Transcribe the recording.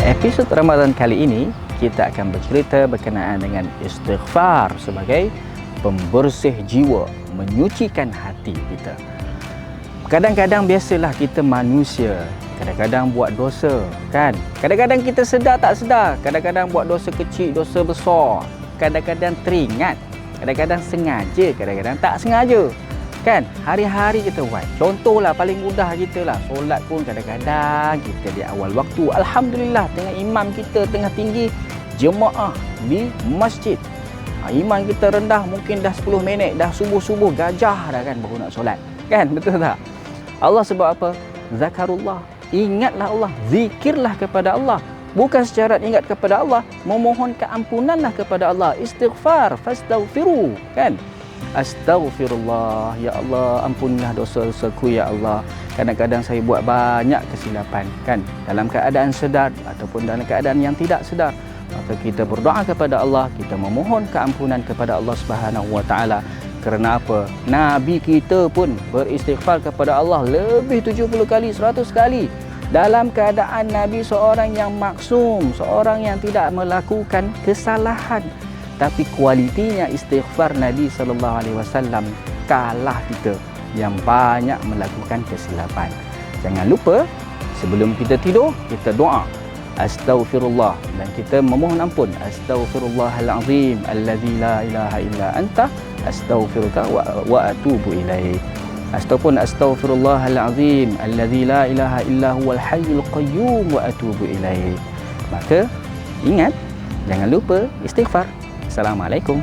Episod Ramadan kali ini kita akan bercerita berkenaan dengan istighfar sebagai pembersih jiwa, menyucikan hati kita. Kadang-kadang biasalah kita manusia, kadang-kadang buat dosa, kan? Kadang-kadang kita sedar tak sedar, kadang-kadang buat dosa kecil, dosa besar, kadang-kadang teringat, kadang-kadang sengaja, kadang-kadang tak sengaja kan? Hari-hari kita buat. Contohlah paling mudah kita lah. Solat pun kadang-kadang kita di awal waktu. Alhamdulillah tengah imam kita tengah tinggi. Jemaah di masjid. Ha, iman kita rendah mungkin dah 10 minit. Dah subuh-subuh gajah dah kan baru nak solat. Kan? Betul tak? Allah sebab apa? Zakarullah. Ingatlah Allah. Zikirlah kepada Allah. Bukan secara ingat kepada Allah memohon keampunanlah kepada Allah. Istighfar fastaghfiru. Kan Astaghfirullah. Ya Allah ampunilah dosa-dosaku Ya Allah. Kadang-kadang saya buat banyak kesilapan kan? Dalam keadaan sedar Ataupun dalam keadaan yang tidak sedar. Maka kita berdoa kepada Allah Kita memohon keampunan kepada Allah Subhanahu Wa Taala. Kerana apa? Nabi kita pun beristighfar kepada Allah Lebih 70 kali, 100 kali. Dalam keadaan Nabi seorang yang maksum, seorang yang tidak melakukan kesalahan. Tapi kualitinya istighfar Nabi sallallahu alaihi wasallam kalah kita yang banyak melakukan kesilapan. Jangan lupa sebelum kita tidur kita doa astaghfirullah dan kita memohon ampun astaghfirullahalazim alladzi la ilaha illa anta astaghfiruka wa, wa atubu ilaik. Ataupun astaghfirullahalazim alladzi la ilaha illa huwal hayyul qayyum wa atubu ilaik. Maka ingat jangan lupa istighfar. Assalamualaikum.